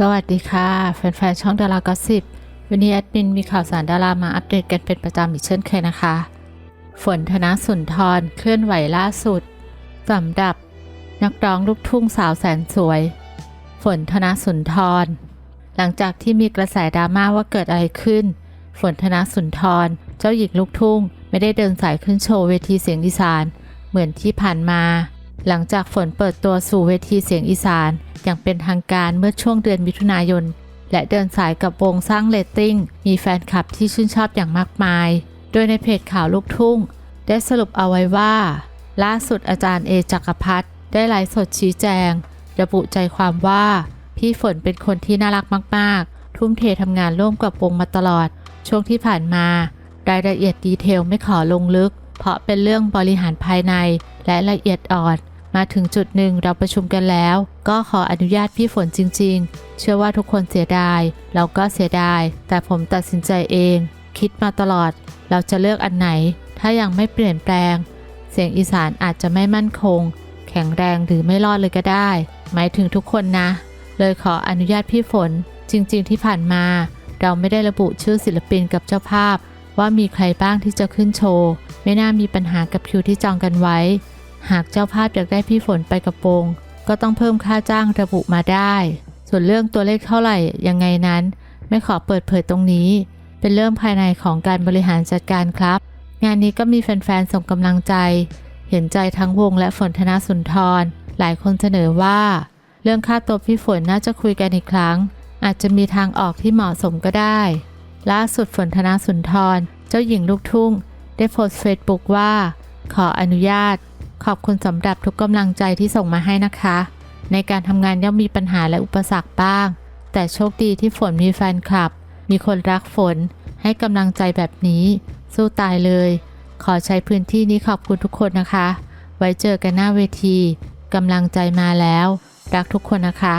สวัสดีค่ะแฟนๆช่องดารากอสิบวันนี้แอดมินมีข่าวสารดารามาอัปเดตกันเป็นประจำอีกเช่นเคยนะคะ ฝนธนสุนทรเคลื่อนไหวล่าสุดสำหรับนักร้องลูกทุ่งสาวแสนสวย ฝนธนสุนทร หลังจากที่มีกระแสดราม่าว่าเกิดอะไรขึ้น ฝนธนสุนทร เจ้าหญิงลูกทุ่ง ไม่ได้เดินสายขึ้นโชว์เวทีเสียงอีสาน เหมือนที่ผ่านมา หลังจากฝนเปิดตัวสู่เวทีเสียงอีสาน อย่างเป็นทางการเมื่อช่วงเดือนมิถุนายน และเดินสายกับวงสร้างเรตติ้ง มีแฟนคลับที่ชื่นชอบอย่างมากมาย โดยในเพจข่าวลูกทุ่ง ได้สรุปเอาไว้ว่า ล่าสุดอาจารย์เอจักรพัฒน์ได้ไลฟ์สดชี้แจง ระบุใจความว่า พี่ฝนเป็นคนที่น่ารักมาก ๆ ทุ่มเททำงานร่วมกับวงมาตลอด ช่วงที่ผ่านมารายละเอียดดีเทลไม่ขอลงลึก เพราะเป็นเรื่องบริหารภายในและละเอียดอ่อน มาถึงจุดหนึ่งเราประชุมกันแล้ว ก็ขออนุญาตพี่ฝนจริง ๆ เชื่อว่าทุกคนเสียดาย เราก็เสียดาย แต่ผมตัดสินใจเอง คิดมาตลอด เราจะเลือกอันไหน ถ้ายังไม่เปลี่ยนแปลง เสียงอีสานอาจจะไม่มั่นคง แข็งแรงหรือไม่รอดเลยก็ได้ หมายถึงทุกคนนะ เลยขออนุญาตพี่ฝน จริง ๆ ที่ผ่านมา เราไม่ได้ระบุชื่อศิลปินกับเจ้าภาพ ว่ามีใครบ้างที่จะขึ้นโชว์ ไม่น่ามีปัญหากับคิวที่จองกันไว้ หากเจ้าภาพอยากได้พี่ฝนไปกระโปรงก็ต้องเพิ่มค่าจ้างระบุมาได้ ส่วนเรื่องตัวเลขเท่าไหร่ยังไงนั้น ไม่ขอเปิดเผยตรงนี้ เป็นเรื่องภายในของการบริหารจัดการครับ งานนี้ก็มีแฟนๆส่งกำลังใจ เห็นใจทั้งวงและฝนธนสุนทร หลายคนเสนอว่า เรื่องค่าตัวพี่ฝนน่าจะคุยกันอีกครั้ง อาจจะมีทางออกที่เหมาะสมก็ได้ ล่าสุดฝนธนสุนทร เจ้าหญิงลูกทุ่ง ได้โพสต์เฟซบุ๊กว่า ขออนุญาต ขอบคุณสำหรับทุกกำลังใจที่ส่งมาให้นะคะ ในการทำงานย่อมมีปัญหาและอุปสรรคบ้าง แต่โชคดีที่ฝนมีแฟนคลับ มีคนรักฝน ให้กำลังใจแบบนี้ สู้ตายเลย ขอใช้พื้นที่นี้ขอบคุณทุกคนนะคะ ไว้เจอกันหน้าเวทีกำลังใจมาแล้ว รักทุกคนนะคะ